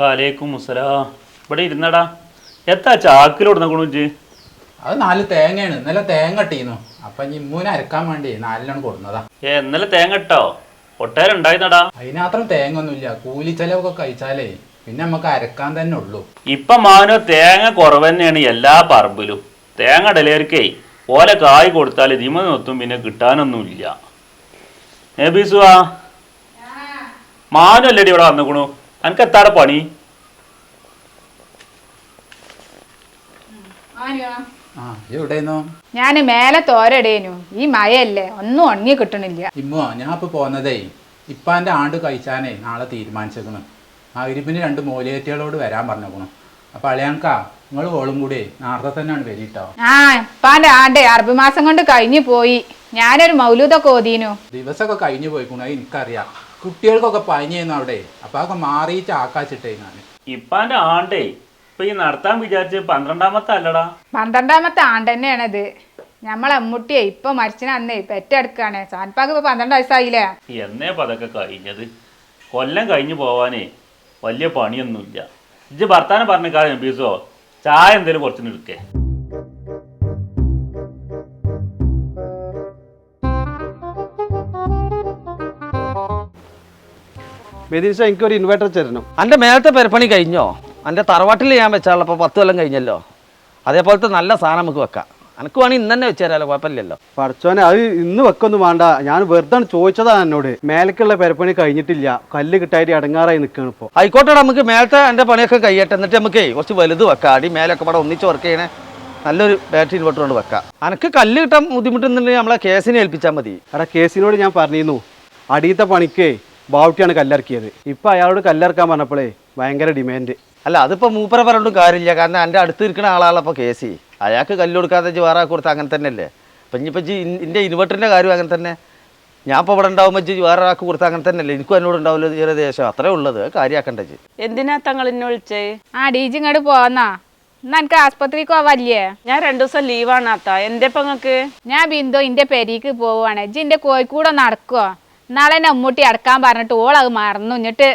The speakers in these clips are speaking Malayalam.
വാലേക്കും മുസലാ ഇവിടെ ഇരുന്നടാ. എത്താ ചാക്കിലോട് കുണിച്ച് അത് നാല് തേങ്ങയാണ്. ഇന്നലെ തേങ്ങ ഇട്ടീന്നു അപ്പൊ ഇനി ഇമ്മൂനെ അരക്കാൻ വേണ്ടി നാലിലാണ് കൊടുന്നതാ. ഏ ഇന്നലെ തേങ്ങ ഇട്ടോ? ഒട്ടേരം ഉണ്ടായിരുന്നടാ. അതിനാത്രം തേങ്ങ ഒന്നുമില്ല കൂലി ചെലവൊക്കെ കഴിച്ചാലേ പിന്നെ നമുക്ക് അരക്കാൻ തന്നെ ഉള്ളൂ. ഇപ്പൊ മാനോ തേങ്ങ കുറവ് തന്നെയാണ് എല്ലാ പറമ്പിലും. തേങ്ങ ഡെലിവറിക്കേ ഓല കായ് കൊടുത്താൽ ഇതിമ നിർത്തും പിന്നെ കിട്ടാനൊന്നുമില്ല. നബീസുവാ. മാനു അല്ലേടി ഇവിടെ വന്നിക്കണു അനക്ക് എത്താടെ പണി? ആ എവിടെയെന്നോ ഞാൻ മേലെ തോരടേനു. ഈ മഴയല്ലേ ഒന്നും ഉണങ്ങി കിട്ടണില്ല. ഇമ്മോ ഞാൻ ഇപ്പൊ പോന്നതേ ഇപ്പാന്റെ ആണ്ട് കഴിച്ചാനേ നാളെ തീരുമാനിച്ചേക്കണ്. ആ ഇരുപ്പിന് രണ്ട് മൂലിയേറ്റുകളോട് വരാൻ പറഞ്ഞേക്കണു. അപ്പൊ അളിയാൻക്കാ നിങ്ങൾ ഓളും കൂടി നാളത്തെ തന്നെയാണ് വരിട്ടോ? ആ ഇപ്പാന്റെ ആണ്ടേ അറബി മാസം കൊണ്ട് കഴിഞ്ഞു പോയി. ഞാനൊരു മൗലൂദൊക്കെ ഓതീനു ദിവസമൊക്കെ കഴിഞ്ഞു പോയിക്കണു അത് എനിക്കറിയാം. കുട്ടികൾക്കൊക്കെ പനിയായിരുന്നു അവിടെ. അപ്പൊ അതൊക്കെ മാറിയിട്ട് ആക്കാച്ചിട്ടേ ഞാൻ ഇപ്പാന്റെ ആണ്ടേ. ഇപ്പൊ ഈ നടത്താൻ വിചാരിച്ച് പന്ത്രണ്ടാമത്തെ അല്ലടാ. പന്ത്രണ്ടാമത്തെ ആണ്ട് തന്നെയാണത്. നമ്മളെ അമ്മുട്ടിയെ ഇപ്പൊ മരിച്ചിന് അന്നേ പെറ്റെടുക്കാണ് സാൻപാക്ക് ഇപ്പൊ പന്ത്രണ്ട് വയസ്സായില്ലേ? എന്നേ പതൊക്കെ കഴിഞ്ഞത്. കൊല്ലം കഴിഞ്ഞു പോവാനേ വലിയ പണിയൊന്നുമില്ല. ഇജ്ജ് ഭർത്താനം പറഞ്ഞ കാര്യം നബീസോ ചായ എന്തേലും കുറച്ചിന് എടുക്കേ. മെതീഷ എനിക്കൊരു ഇൻവെർട്ടർ തരണം എന്റെ മേലത്തെ പെരപ്പണി കഴിഞ്ഞോ? എന്റെ തറവാട്ടിൽ ഞാൻ വെച്ചാളപ്പോൾ പത്ത് കൊല്ലം കഴിഞ്ഞല്ലോ. അതേപോലത്തെ നല്ല സാധനം നമുക്ക് വെക്കാം. എനിക്ക് വേണമെങ്കിൽ ഇന്ന് തന്നെ വെച്ചാലോ കുഴപ്പമില്ലല്ലോ. പഠിച്ചോനെ അത് ഇന്ന് വെക്കൊന്നും വേണ്ട. ഞാൻ വെറുതെ ചോദിച്ചതാണ് എന്നോട്. മേലക്കുള്ള പെരപ്പണി കഴിഞ്ഞിട്ടില്ല. കല്ല് കിട്ടായിട്ട് അടങ്ങാറായി നിൽക്കുകയാണ് ഇപ്പോൾ ആയിക്കോട്ടെ നമുക്ക് മേലത്തെ എന്റെ പണിയൊക്കെ കഴിയട്ടെ. എന്നിട്ട് നമുക്ക് കുറച്ച് വലുത് വെക്കാം. അടി മേലൊക്കെ ഇവിടെ ഒന്നിച്ച് വർക്ക് ചെയ്യണേ. നല്ലൊരു ബാറ്ററി ഇൻവെർട്ടർ കൊണ്ട് വെക്കാം. എനിക്ക് കല്ല് കിട്ടാൻ ബുദ്ധിമുട്ടുന്നുണ്ടെങ്കിൽ നമ്മളെ കേസിനെ ഏൽപ്പിച്ചാൽ മതി. എടാ കേസിനോട് ഞാൻ പറഞ്ഞിരുന്നു. അടിയത്തെ പണിക്ക് ബാവുട്ടിയാണ് കല്ലിറക്കിയത്. ഇപ്പം അയാളോട് കല്ലിറക്കാൻ പറഞ്ഞപ്പോഴേ ഭയങ്കര ഡിമാൻഡ് അല്ല അതിപ്പോൾ മൂപ്പര പറഞ്ഞിട്ടും കാര്യമില്ല. കാരണം എന്റെ അടുത്ത് ഇരിക്കുന്ന ആളാണല്ലോ അപ്പോൾ കേസി അയാൾക്ക് കല്ല് കൊടുക്കാതെ വേറെ കൊടുത്താൽ അങ്ങനെ തന്നെയല്ലേ? അപ്പം ഇനിയിപ്പോൾ എന്റെ ഇൻവെർട്ടറിന്റെ കാര്യം അങ്ങനെ തന്നെ. ഞാൻ ഇപ്പോൾ ഇവിടെ ഉണ്ടാവുമ്പോൾ ജി വേറെ ആൾക്ക് കൊടുത്താൽ അങ്ങനെ തന്നെയല്ലേ? എനിക്കും എന്നോട് ഉണ്ടാവില്ല ചെറിയ ദേശം അത്രേ ഉള്ളത്. കാര്യമാക്കണ്ട ഇജ്ജ്. എന്തിനാ തങ്ങൾ എന്നെ വിളിച്ചേ? ആ ഡീജി ഇങ്ങോട്ട് പോന്നാ എന്നാ എനിക്ക് ആസ്പത്രിക്ക് പോവല്ലേ ഞാൻ രണ്ടു ദിവസം ലീവാണ് അത്ത എന്റെ പങ്ങക്ക് ഞാൻ ബിന്ദു ഇന്റെ പെരീക്ക് പോവാണ്. ജി ഇന്റെ കോഴിക്കൂടെ നടക്കുവോ? നാളെ എന്നെ അമ്മൂട്ടി അടക്കാൻ പറഞ്ഞിട്ട് ഓൾ അത് മറന്നു. എന്നിട്ട്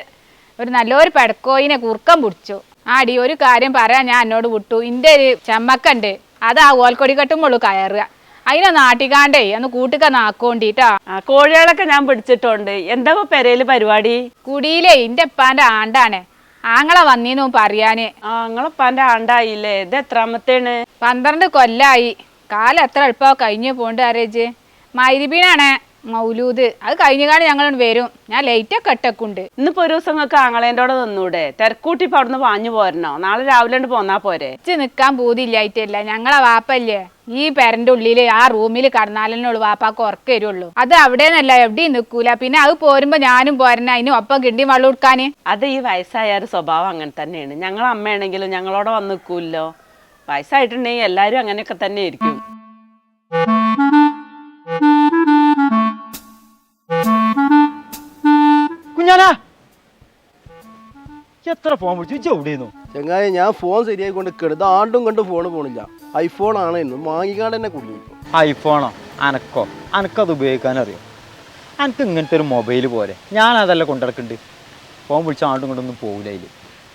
ഒരു നല്ലൊരു പെടക്കോയിനെ കുറുക്കം പിടിച്ചു. ആടി ഒരു കാര്യം പറയാൻ ഞാൻ എന്നോട് വിട്ടു. ഇന്റെ ഒരു ചമ്മക്കണ്ട്. അത് ആ ഓൽക്കൊടി കെട്ടുമ്പോളൂ കയറുക. അതിനെ നാട്ടിക്കാണ്ടേ അന്ന് കൂട്ടുക നാക്കോണ്ടിട്ടാ കോഴികളൊക്കെ ഞാൻ പിടിച്ചിട്ടുണ്ട്. എന്താ പെരയിൽ പരിപാടി? കുടിയിലേ ഇന്റെ ഉപ്പാന്റെ ആണ്ടാണ്. ആങ്ങളെ വന്നീന്നു പറയാന്. ആങ്ങളപ്പാന്റെ ആണ്ടായില്ലേ? ഇത് എത്രാമത്തേണ്? പന്ത്രണ്ട് കൊല്ലായി. കാലം എത്ര കഴിഞ്ഞു പോണ്ട് ആരേജ് മൈരിബീനാണ് മൗലൂദ്. അത് കഴിഞ്ഞാണ് ഞങ്ങൾ വരും. ഞാൻ ലൈറ്റൊക്കെ ഇട്ടക്കുണ്ട്. ഇന്നിപ്പോ ഒരു ദിവസം നിങ്ങൾക്ക് ആങ്ങളേന്റെ കൂടെ നിന്നൂടെ? തിരക്കൂട്ടി ഇപ്പൊ അവിടുന്ന് പാഞ്ഞു പോരണോ? നാളെ രാവിലെ പോന്നാ പോരെ? നിക്കാൻ നിൽക്കാൻ പൂതിയില്ലായിട്ടില്ല. ഞങ്ങളെ വാപ്പല്ലേ? ഈ പെരന്റെ ഉള്ളിൽ ആ റൂമിൽ കടന്നാലേ വാപ്പാക്ക് ഉറക്ക വരുള്ളൂ. അത് അവിടെ നിന്നല്ല എവിടെയും നിൽക്കൂല പിന്നെ അത് പോരുമ്പോ ഞാനും പോരണ അതിന് ഒപ്പം കിണ്ടി വെള്ളം കൊടുക്കാന്. അത് ഈ വയസ്സായ ഒരു സ്വഭാവം അങ്ങനെ തന്നെയാണ്. ഞങ്ങളെ അമ്മയാണെങ്കിലും ഞങ്ങളോടെ വന്ന് നിൽക്കൂല്ലോ വയസ്സായിട്ടുണ്ടെങ്കിൽ എല്ലാരും അങ്ങനെയൊക്കെ തന്നെ ഇരിക്കും എത്ര ഫോൺ വിളിച്ചു? ഇജ്ജ് എവിടെയെന്നു ചങ്ങായി ഞാൻ ഫോൺ ശരിയായി കൊണ്ട് ഇത് ആണ്ടും കണ്ട് ഫോൺ പോണില്ല. ഐഫോൺ ആണ് ഇന്ന്. വാങ്ങിക്കാണ്ട് തന്നെ കുടുങ്ങി ഐഫോണോ അനക്കോ? അനക്കത് ഉപയോഗിക്കാൻ അറിയോ അനക്ക് ഇങ്ങനത്തെ ഒരു മൊബൈൽ പോലെ ഞാൻ അതല്ല കൊണ്ടിടക്കുന്നുണ്ട് ഫോൺ വിളിച്ച ആണ്ടും കൊണ്ടൊന്നും പോകില്ല അതിൽ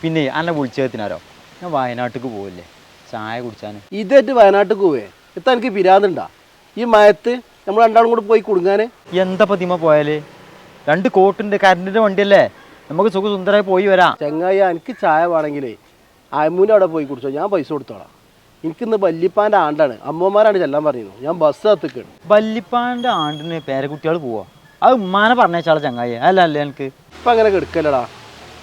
പിന്നെ അന്നെ വിളിച്ചതിനാരോ ഞാൻ വയനാട്ടിലേക്ക് പോവില്ലേ? ചായ കുടിച്ചാൻ ഇതേറ്റ് വയനാട്ടിൽ പോവേ? ഇത്ത എനിക്ക് പിരാതുണ്ടാ ഈ മയത്ത് നമ്മൾ രണ്ടാളും കൂടെ പോയി കുടുങ്ങാൻ എന്താ പതിമ പോയാൽ? രണ്ട് കോട്ടുണ്ട് കറണ്ടിന്റെ വണ്ടിയല്ലേ? നമുക്ക് സുഖ സുന്ദരമായി പോയി വരാം. ചെങ്ങായി എനിക്ക് ചായ വേണമെങ്കിലേ അമ്മൂന്റെ അവിടെ പോയി കുടിച്ചോ. ഞാൻ പൈസ കൊടുത്തോളാം. എനിക്കിന്ന് വല്യപ്പാന്റെ ആണ്ടാണ്. അമ്മമാരാണ് ചെല്ലാൻ പറഞ്ഞിരുന്നു. ഞാൻ ബസ് കത്തിക്കാണ് ബല്ലിപ്പാന്റെ ആണ്ടിന് പേരക്കുട്ടികൾ പോവാ. അത് ഉമ്മാനെ പറഞ്ഞേച്ചാളെ ചങ്ങായി. അല്ല അല്ലേ എനിക്ക്. ഇപ്പം അങ്ങനെ കെടുക്കല്ലടാ.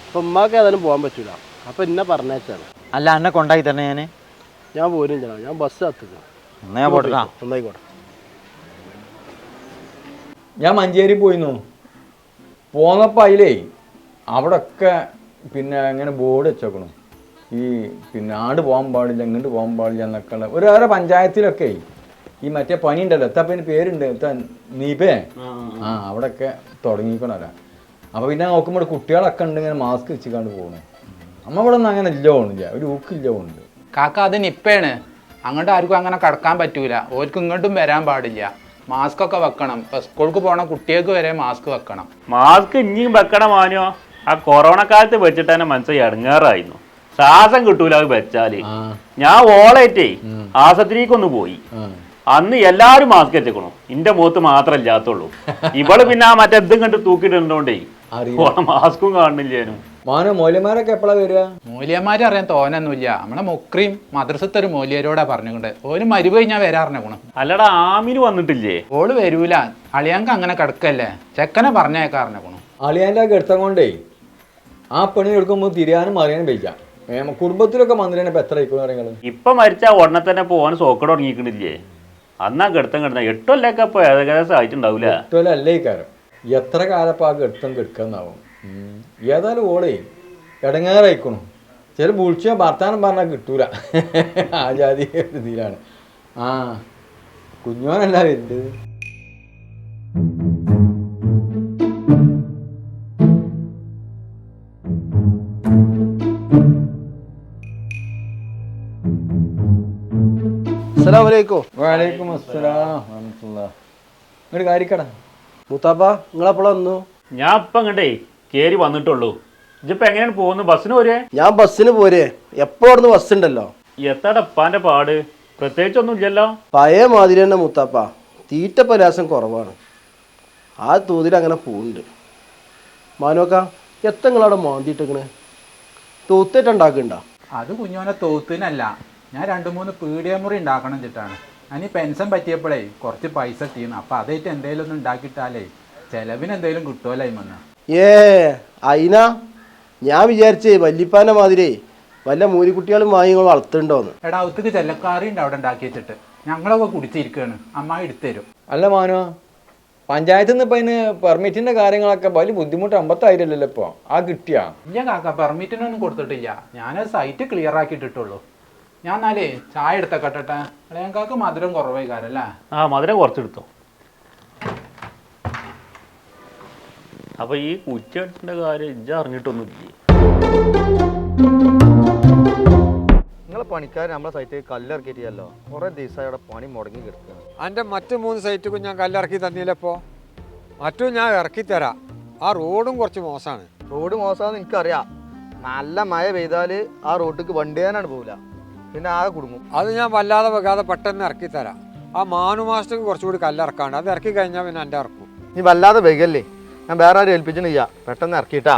അപ്പം ഉമ്മാക്ക് ഏതായാലും പോകാൻ പറ്റൂല. അപ്പം എന്നെ പറഞ്ഞേച്ചാണ് അല്ല എന്നെ കൊണ്ടാക്കി തന്നെ ഞാൻ ഞാൻ പോരും ചേട്ടാ ഞാൻ ബസ് എത്തിക്കണം എന്നാ ഞാൻ പോട്ടെ ഒന്നായിക്കോട്ടെ. ഞാൻ മഞ്ചേരി പോയിരുന്നു പോന്നപ്പോൾ അതിലേ അവിടെയൊക്കെ പിന്നെ ഇങ്ങനെ ബോർഡ് വെച്ചേക്കണം. ഈ പിന്നെ ആട് പോകാൻ പാടില്ല ഇങ്ങോട്ട് പോകാൻ പാടില്ല എന്നൊക്കെ ഉള്ള ഒരു വേറെ പഞ്ചായത്തിലൊക്കെ ഈ മറ്റേ പനി ഉണ്ടല്ലോ എത്താ പിന്നെ പേരുണ്ട് എത്താ നീപേ. ആ അവിടെയൊക്കെ തുടങ്ങിക്കണല്ല. അപ്പോൾ പിന്നെ നോക്കുമ്പോൾ കുട്ടികളൊക്കെ ഉണ്ട് ഇങ്ങനെ മാസ്ക് വെച്ചിക്കാണ്ട് പോകണേ അമ്മ ഇവിടെ ഒന്നും അങ്ങനെ ഇല്ല പോണില്ല ഒരു ഊക്കില്ല പോകുന്നുണ്ട് കാക്ക അത് നിപ്പയാണ്. അങ്ങോട്ട് ആർക്കും അങ്ങനെ കടക്കാൻ പറ്റൂല. ഓർക്ക് ഇങ്ങോട്ടും വരാൻ പാടില്ല. മാസ്ക് ഒക്കെ വെക്കണം. ഇപ്പൊ സ്കൂൾക്ക് പോണ കുട്ടികൾക്ക് വരെ മാസ്ക് വെക്കണം. മാസ്ക് ഇനിയും വെക്കണം മാനോ ആ കൊറോണ കാലത്ത് വെച്ചിട്ട് തന്നെ മനസ്സിൽ ഇടങ്ങാറായിരുന്നു ശ്വാസം കിട്ടൂല അത് വെച്ചാൽ. ഞാൻ ഓളേറ്റേ ആസത്തിലേക്കൊന്ന് പോയി. അന്ന് എല്ലാരും മാസ്ക് വെച്ചേക്കണു എന്റെ മുഖത്ത് മാത്രം ഇല്ലാത്തുള്ളൂ. ഇവൾ പിന്നെ ആ മറ്റെന്തും കണ്ട് തൂക്കിട്ടുണ്ടോണ്ടേ മാസ്കും കാണുന്നില്ലേനും മോനെ മൂല്യന്മാരൊക്കെ എപ്പോഴാ വരിക മൂല്യന്മാരെ അറിയാൻ തോന്നൊന്നുമില്ല. നമ്മളെ മുക്രിയും മദ്രസത്തെ ഒരു മൂല്യരോടാ പറഞ്ഞുകൊണ്ട് ഓന് കഴിഞ്ഞാ ഞാൻ ഗുണം. അല്ലടാ ആമിന് വന്നിട്ടില്ലേ? ഓൾ വരൂല. അളിയാങ്ക അങ്ങനെ കിടക്കല്ലേ. ചെക്കനെ പറഞ്ഞേക്കാറിഞ്ഞു ഗുണം. അളിയാന്റെ ഗർത്തം കൊണ്ടേ ആ പണി എടുക്കുമ്പോൾ തിരിയാനും അറിയാനും വയ്ക്കാം കുടുംബത്തിലൊക്കെ മന്ത്രിനെ ഇപ്പൊ എത്ര ആയിക്കോ നിങ്ങൾ ഇപ്പൊ മരിച്ച ഉടനെ തന്നെ പോവാൻ സോക്കട് തുടങ്ങിക്കണില്ലേ അന്നാ കെടുത്തം കിടന്ന എട്ടൊല്ലൊക്കെ ഇപ്പൊ ഏകദേശം ആയിട്ടുണ്ടാവൂല. ഇഷ്ടമല്ല അല്ലേ കാരം എത്ര കാലപ്പോ ആ കെടുത്തം കെടുക്കാന്നാവും. ഏതായാലും ഓളേ ഇടങ്ങേറായിക്കണു ചില വിളിച്ച ഭർത്താനം പറഞ്ഞാൽ കിട്ടൂല. ആ ജാതി ഇതിലാണ്. ആ കുഞ്ഞോനല്ല വരുന്നത് അസ്സലാമലൈക്കും വലൈക്കും അസ്സലാം വറഹ്മത്തുള്ളാഹ്. ഇങ്ങോട്ട് കാര്യക്കട. മുത്താപ്പ നിങ്ങളെപ്പോഴാ വന്നു? ഞാൻ ഇപ്പൊ ഇങ്ങണ്ടേ കേറി വന്നിട്ടുള്ളൂ. ഇതിപ്പോ എങ്ങനെയാണ് പോകുന്നത്? ബസ്സിന് പോരേ? ഞാൻ ബസ്സിന് പോരെ. എപ്പോഴും ബസ് ഉണ്ടല്ലോ? എത്താടെ ഉപ്പാന്റെ പാട്? പ്രത്യേകിച്ചൊന്നും ഇല്ലല്ലോ. പഴയ മാതിരി തന്നെ മുത്താപ്പ. തീറ്റ പരാസം കുറവാണ്. ആ തോതിൽ അങ്ങനെ പോകുന്നുണ്ട് മാനോക്ക എത്തങ്ങളവിടെ മാന്തിട്ടിങ്ങനെ മാന്തിയിട്ടേക്കണ് അത് കുഞ്ഞോനെ തോത്തിനല്ല. ഞാൻ രണ്ട് മൂന്ന് പീടിയമുറി ഉണ്ടാക്കണം ചിട്ടാണ്. ഞാൻ ഈ പെൻഷൻ പറ്റിയപ്പോഴേ കുറച്ച് പൈസ തീർന്നു അപ്പോൾ അതായിട്ട് എന്തെങ്കിലും ഒന്ന് ഉണ്ടാക്കിയിട്ടാലേ ചെലവിന് എന്തെങ്കിലും കിട്ടുമല്ലോ ഇമെന്ന് ഏ അയിന? ഞാൻ വിചാരിച്ചേ വല്യപ്പാന്റെ മാതിരി വല്ല മൂലിക്കുട്ടികളും വാങ്ങി നിങ്ങൾ വളർത്തുന്നുണ്ടോന്ന്. എടാ ഒത്തുക്ക് ചെല്ലക്കാറി ഉണ്ട് അവിടെ ഉണ്ടാക്കി വെച്ചിട്ട്. ഞങ്ങളൊക്കെ കുടിച്ചിരിക്കുകയാണ് അമ്മ എടുത്തരും അല്ല മാനോ പഞ്ചായത്തിൽ നിന്ന് ഇപ്പം അതിന് പെർമിറ്റിന്റെ കാര്യങ്ങളൊക്കെ വലിയ ബുദ്ധിമുട്ട് അമ്പത്തായിരല്ലോ ഇപ്പോൾ ആ കിട്ടിയാ? ഇല്ല കാക്ക പെർമിറ്റിനൊന്നും കൊടുത്തിട്ടില്ല. ഞാനത് സൈറ്റ് ക്ലിയർ ആക്കിയിട്ടിട്ടുള്ളൂ. ഞാൻ എന്നാലേ ചായ എടുത്തക്കട്ടെ ഇളയങ്കാക്ക് മധുരം കുറവായി കാരല്ലേ ആ മധുരം കുറച്ചെടുത്തോ. അപ്പൊ ഈ കുറ്റിയുടെ കാര്യം ഇജ്ജ അറിഞ്ഞിട്ടൊന്നുമില്ല? നിങ്ങളെ പണിക്കാർ നമ്മളെ സൈറ്റ് കല്ലിറക്കിയിട്ടില്ലല്ലോ. കുറേ ദിവസമായി അവിടെ പണി മുടങ്ങി കിടക്കുകയാണ് എന്റെ മറ്റു മൂന്ന് സൈറ്റുക്കും ഞാൻ കല്ലിറക്കി തന്നില്ലപ്പോ മറ്റും ഞാൻ ഇറക്കി തരാം. ആ റോഡും കുറച്ച് മോശമാണ്. റോഡ് മോശമാണെന്ന് എനിക്കറിയാം. നല്ല മഴ പെയ്താൽ ആ റോഡിക്ക് വണ്ടി തന്നെയാണ് പോകില്ല പിന്നെ ആകെ കുടുങ്ങും. അത് ഞാൻ വല്ലാതെ വെക്കാതെ പെട്ടെന്ന് ഇറക്കി തരാം. ആ മാനു മാസ്റ്റർക്ക് കുറച്ചുകൂടി കല്ലിറക്കാണ്ട്. അത് ഇറക്കി കഴിഞ്ഞാൽ പിന്നെ എന്റെ ഇറക്കും. നീ വല്ലാതെ വൈകല്ലേ? ഞാൻ വേറെ ആരും ഏൽപ്പിച്ചിട്ടില്ല. പെട്ടെന്ന് ഇറക്കിയിട്ടാ.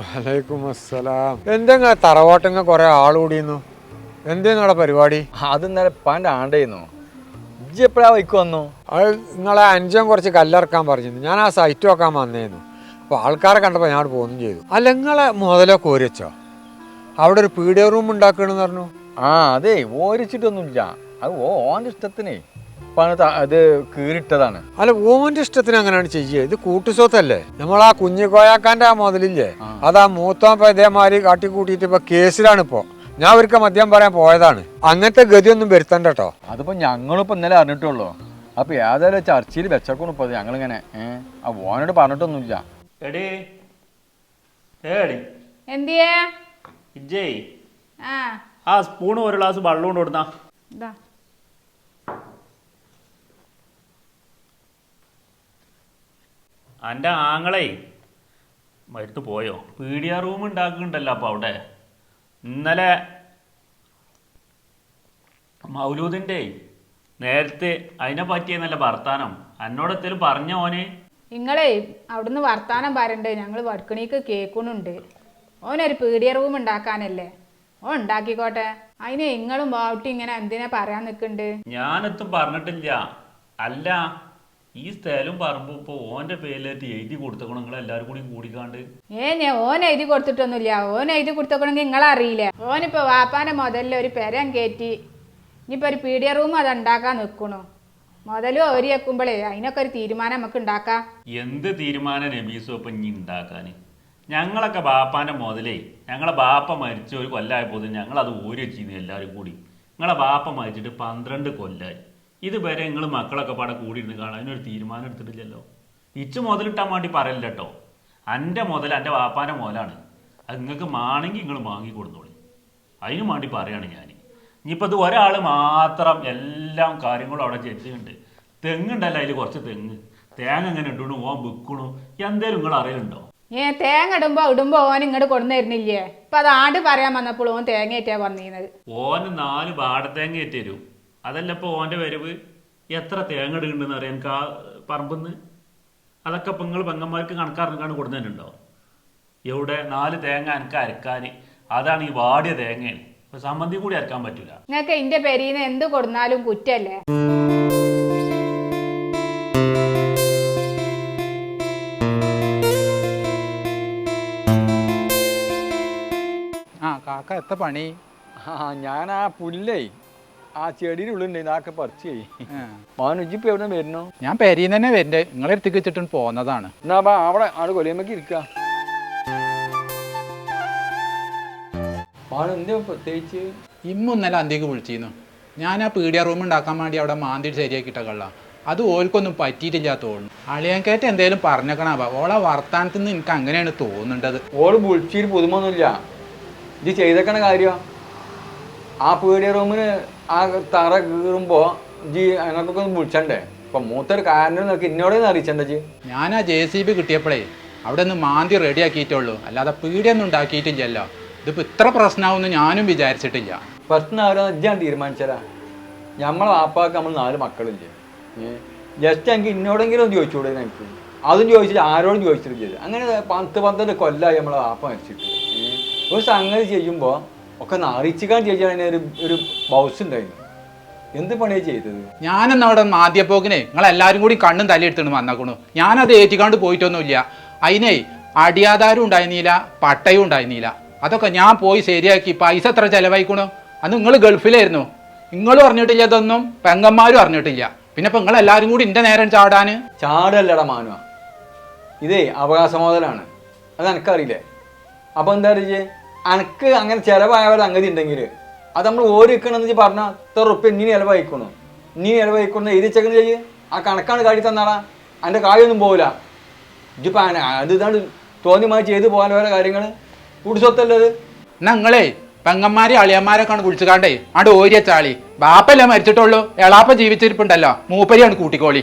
വലൈക്കും അസ്സലാം. എന്തെങ്കിലും തറവാട്ടിങ്ങ കുറേ ആൾ കൂടിയെന്നു എന്തേ നിങ്ങളെ പരിപാടി? അത് ഇന്നലെ പാന്റെ ആണ്ടായിരുന്നു ഇജ്ജ് എപ്പോഴാ വൈക്ക് വന്നു? അത് നിങ്ങളെ അഞ്ചം കുറച്ച് കല്ലിറക്കാൻ പറഞ്ഞിരുന്നു. ഞാൻ ആ സൈറ്റ് നോക്കാൻ വന്നേന്നു. അപ്പോൾ ആൾക്കാരെ കണ്ടപ്പോൾ ഞാൻ പോകുന്നു ചെയ്തു. അല്ല നിങ്ങളെ മുതലൊക്കെ കോരിച്ചോ അവിടെ ഒരു പീഡിയ റൂം ഉണ്ടാക്കണമെന്ന് പറഞ്ഞു. ആ അതെ ഓരിച്ചിട്ടൊന്നുമില്ല. അത് ഓ ഓന്റെ ഇഷ്ടത്തിനേ. പണ അത് കീറിട്ടതാണ് അല്ല ഓന്റെ ഇഷ്ടത്തിന് അങ്ങനെയാണ് ചെയ്യുക. ഇത് കൂട്ടുസ്വത്തല്ലേ? നമ്മൾ ആ കുഞ്ഞിക്കോയാക്കാന്റെ ആ മുതലില്ലേ? അത് ആ. മൂത്തോൻ ഇപ്പൊ ഇതേമാതിരി കാട്ടിക്കൂട്ടിയിട്ട് ഇപ്പൊ കേസിലാണ് ഇപ്പോ. ഞാൻ ഒരിക്കൽ മദ്യം പറയാൻ പോയതാണ്. അങ്ങനത്തെ ഗതിയൊന്നും വരുത്തണ്ട കേട്ടോ അതിപ്പോ ഞങ്ങളിപ്പോ ഇന്നലെ അറിഞ്ഞിട്ടുള്ളൂ. അപ്പൊ ഏതായാലും ചർച്ചയിൽ വെച്ചേക്കണു ഇപ്പൊ ഞങ്ങളിങ്ങനെ. ആ ഓനോട് പറഞ്ഞിട്ടൊന്നുമില്ല. എടി എടി. എന്തിയേ? ഇജ്ജേ ആ. ആ സ്പൂണ് ഒരു ഗ്ലാസ് വെള്ളം കൊണ്ട് കൊടുത്താ. ഇതാ എന്റെ ആങ്ങളെ മരുത്ത് പോയോ? പീഡിയ റൂം ഉണ്ടാക്കുന്നുണ്ടല്ലോ അപ്പോൾ അവിടെ. ഇന്നലെ മൗലൂദിന്റെ നേരത്തെ അതിനെ പറ്റിയ നല്ല വർത്താനം എന്നോട് പറഞ്ഞ ഓന്? നിങ്ങളേ അവിടുന്ന് വർത്താനം പറയണ്ടേ? ഞങ്ങൾ വടക്കണിക്ക് കേൾക്കുന്നുണ്ട് ഓനൊരു പീടിയ റൂം ഉണ്ടാക്കാനല്ലേ? ഓ ഉണ്ടാക്കിക്കോട്ടെ. അതിന് നിങ്ങളും ബാവട്ടി ഇങ്ങനെ എന്തിനാ പറയാൻ നിൽക്കുന്നുണ്ട് ഞാനെത്തും പറഞ്ഞിട്ടില്ല. അല്ല ഈ സ്ഥലം പറമ്പും ഇപ്പൊ ഓന്റെ പേരിലേറ്റ് എഴുതി കൊടുത്തക്കണം നിങ്ങൾ എല്ലാരും കൂടി കൂടിക്കാണ്ട്? ഏ ഞാൻ ഓൻ എഴുതി കൊടുത്തിട്ടൊന്നുമില്ല. ഓൻ എഴുതി കൊടുത്തക്കണെങ്കിൽ നിങ്ങൾ അറിയില്ല. ഓനിപ്പോ വാപ്പാന്റെ മുതലിൽ ഒരു പെരം കയറ്റി ഇനിയിപ്പോ ഒരു പീഡിയ റൂം അത് ഉണ്ടാക്കാൻ നിൽക്കണു. മുതലും ഓരി വെക്കുമ്പോഴേ അതിനൊക്കെ ഒരു തീരുമാനം നമുക്ക് ഉണ്ടാക്കാം. എന്ത് തീരുമാനം നബീസും ഇപ്പൊ ഇനി ഉണ്ടാക്കാൻ ഞങ്ങളൊക്കെ ബാപ്പാന്റെ മുതലേ ഞങ്ങളെ ബാപ്പ മരിച്ച ഒരു കൊല്ലമായപ്പോൾ ഞങ്ങളത് ഊരി വെച്ചിരുന്നു എല്ലാവരും കൂടി. നിങ്ങളെ ബാപ്പ മരിച്ചിട്ട് പന്ത്രണ്ട് കൊല്ലായി. ഇതുവരെ നിങ്ങൾ മക്കളൊക്കെ പാടെ കൂടിയിരുന്ന് കാണാൻ അതിനൊരു തീരുമാനം എടുത്തിട്ടില്ലല്ലോ. ഇച്ച് മുതലിട്ടാൻ വേണ്ടി പറയില്ല കേട്ടോ എന്റെ മുതൽ എന്റെ ബാപ്പാന്റെ മുതലാണ്. അത് നിങ്ങൾക്ക് മാണെങ്കിൽ നിങ്ങൾ വാങ്ങി കൊടുത്തോളി. അതിനു വേണ്ടി പറയാണ് ഞാൻ ഇനിയിപ്പോൾ ഇത് ഒരാൾ മാത്രം എല്ലാം കാര്യങ്ങളും അവിടെ ചെത്തിയിട്ടുണ്ട് തെങ്ങുണ്ടല്ലോ അതിൽ കുറച്ച് തെങ്ങ്. തേങ്ങ എങ്ങനെ ഇട്ടുണു ഓൻ വിൽക്കണു എന്തേലും നിങ്ങൾ അറിയലുണ്ടോ? ഏ തേങ്ങ ഇടുമ്പോ ഇടുമ്പോ ഓൻ ഇങ്ങോട്ട് കൊണ്ടു തരുന്നില്ലേ ഇപ്പൊ അത് ആണ്ട് പറയാൻ വന്നപ്പോൾ ഓൻ തേങ്ങ ഏറ്റാ വന്നീന്നത്. ഓന് നാല് വാടത്തേങ്ങ തരും അതല്ല ഇപ്പൊ ഓന്റെ വരവ് എത്ര തേങ്ങ ഇടുന്നുണ്ടെന്ന് അറിയാൻ കാ പറമ്പെന്ന്? അതൊക്കെ ഇപ്പൊ നിങ്ങൾ പെങ്ങന്മാർക്ക് കണക്കാർക്കാണ് കൊടുക്കുന്നുണ്ടോ എവിടെ? നാല് തേങ്ങ എനിക്ക് അരക്കാൻ. അതാണ് ഈ വാടിയ തേങ്ങയാണ് ഇപ്പം സംബന്ധി കൂടി അരക്കാൻ പറ്റൂല. നിങ്ങൾക്ക് എന്റെ പെരീന്ന് എന്ത് കൊടുന്നാലും കുറ്റല്ലേ? കാക്ക പണി? ആ ഞാൻ ആ പുല്ലേ. ആ ചെടിയുടെ ഉള്ളിൽ ഇതാക്കെ പറിച്ചേ മോനുജിപ്പ് എവിടെ വരുന്നു? ഞാൻ പെരീന്ന് തന്നെ വരണ്ടേ. നിങ്ങളെ അടുത്തേക്ക് വെച്ചിട്ട് പോന്നതാണ്. എന്നാ അവിടെ ആൾ കൊലയമ്മക്ക് ഇരിക്ക. പ്രത്യേകിച്ച്? ഇമ്മ ഇന്നലെ അന്തിക്ക് വിളിച്ചിരുന്നു. ഞാൻ ആ പീഡിയ റൂം ഉണ്ടാക്കാൻ വേണ്ടി അവിടെ മാന്തി ശരിയാക്കിയിട്ട കള്ള. അത് ഓൽക്കൊന്നും പറ്റിയിട്ടില്ല തോന്നുന്നു അളിയാൻകേറ്റ എന്തേലും പറഞ്ഞേക്കണാവാ ഓളെ വർത്താനത്തിൽ നിന്ന് എനിക്ക് അങ്ങനെയാണ് തോന്നുന്നുണ്ടത് ഓൾ വിളിച്ചിട്ട് പുതുമൊന്നുമില്ല. ഇത് ചെയ്തേക്കണ കാര്യം ആ പീടിയ റൂമിന് ആ തറ കീറുമ്പോൾ ജി അതിനൊക്കെ ഒന്ന് വിളിച്ചണ്ടേ? ഇപ്പം മൂത്തൊരു കാരണം നോക്കി എന്നോടൊന്നും അറിയിച്ചണ്ട ജി? ഞാൻ ആ ജെ സി ബി കിട്ടിയപ്പോഴേ അവിടെ നിന്ന് മാന്തി റെഡി ആക്കിയിട്ടുള്ളൂ അല്ലാതെ പീടിയൊന്നും ഉണ്ടാക്കിയിട്ടില്ലല്ലോ. ഇതിപ്പോൾ ഇത്ര പ്രശ്നമാവുമെന്ന് ഞാനും വിചാരിച്ചിട്ടില്ല. പ്രശ്നം ആരോ ഞാൻ തീരുമാനിച്ചരാ നമ്മളെ വാപ്പാക്ക് നമ്മൾ നാല് മക്കളില്ലേ. ജസ്റ്റ് എനിക്ക് ഇന്നോടെങ്കിലും ഒന്ന് ചോദിച്ചുകൂടെ എനിക്ക് അതും ചോദിച്ചിട്ട് ആരോടും ചോദിച്ചിട്ടില്ല അങ്ങനെ പത്ത് പന്ത്രണ്ട് കൊല്ലമായി നമ്മളെ വാപ്പ മരിച്ചിട്ട്. ഒരു സംഗതി ചെയ്യുമ്പോൾ ഒക്കെ നാറിച്ചിക്കാൻ ചെയ്യാൻ ഒരു ഒരു ബൗസ് ഉണ്ടായിരുന്നു എന്ത് പണിയാണ് ചെയ്തത്? ഞാനെന്ന് അവിടെ നിങ്ങൾ എല്ലാവരും കൂടി കണ്ണും തലയെടുത്തിട്ട് വന്നാക്കണു. ഞാനത് ഏറ്റിക്കാണ്ട് പോയിട്ടൊന്നുമില്ല. അതിനെ അടിയാധാരം ഉണ്ടായിരുന്നില്ല പട്ടയും ഉണ്ടായിരുന്നില്ല. അതൊക്കെ ഞാൻ പോയി ശരിയാക്കി. പൈസ എത്ര ചിലവായിക്കണു? അന്ന് നിങ്ങൾ ഗൾഫിലായിരുന്നു. നിങ്ങൾ അറിഞ്ഞിട്ടില്ല ഇതൊന്നും പെങ്ങന്മാരും അറിഞ്ഞിട്ടില്ല. പിന്നെ ഇപ്പം നിങ്ങളെല്ലാവരും കൂടി എന്റെ നേരം ചാടാൻ ചാടല്ലടാ മാനുവ. ഇതേ അവകാശ മുതലാണ് അത് എനിക്കറിയില്ലേ അപ്പോൾ എന്താ പറയുക അനക്ക് അങ്ങനെ ചിലവായ ഒരു സംഗതി ഉണ്ടെങ്കിൽ അത് നമ്മൾ ഓരിക്കണമെന്ന് പറഞ്ഞാൽ ഇത്ര റുപ്യ നീ ചിലവായിക്കണു നീ ചിലവായിക്കണം എഴുതി ചെക്കൻ ചെയ്യ്? ആ കണക്കാണ് കാട്ടി തന്നാടാ. അതിന്റെ കായൊന്നും പോകില്ല ഇതിപ്പോൾ അത് ഇതാണ് തോന്നിമായി ചെയ്ത് പോകാൻ ഓരോ കാര്യങ്ങൾ കുടിച്ചൊത്തല്ലത് ഞങ്ങളേ പെങ്ങന്മാരെ അളിയന്മാരൊക്കെ വിളിച്ചുകാണ്ടേ. ആണ്ട് ഓരിയ ചാളി. ബാപ്പല്ലേ മരിച്ചിട്ടുള്ളൂ. എളാപ്പ ജീവിച്ചിരിപ്പുണ്ടല്ലോ. മൂപ്പരിയാണ് കൂട്ടിക്കോളി.